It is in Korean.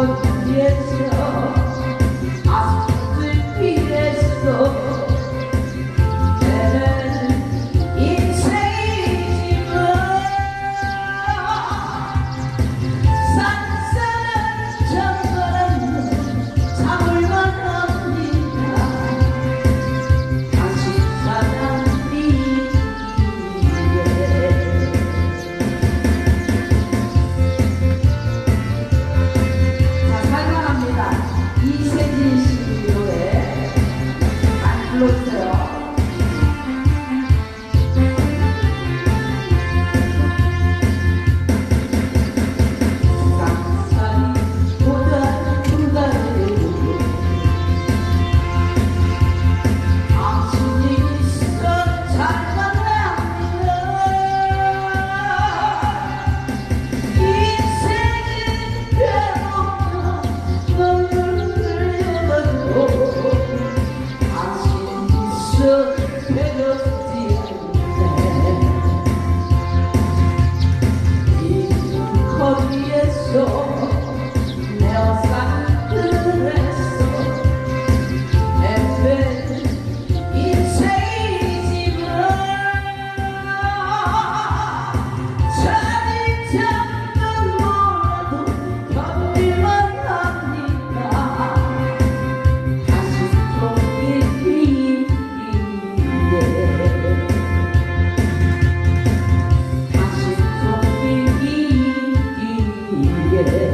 어찌했어 Thank you. Go. yeah.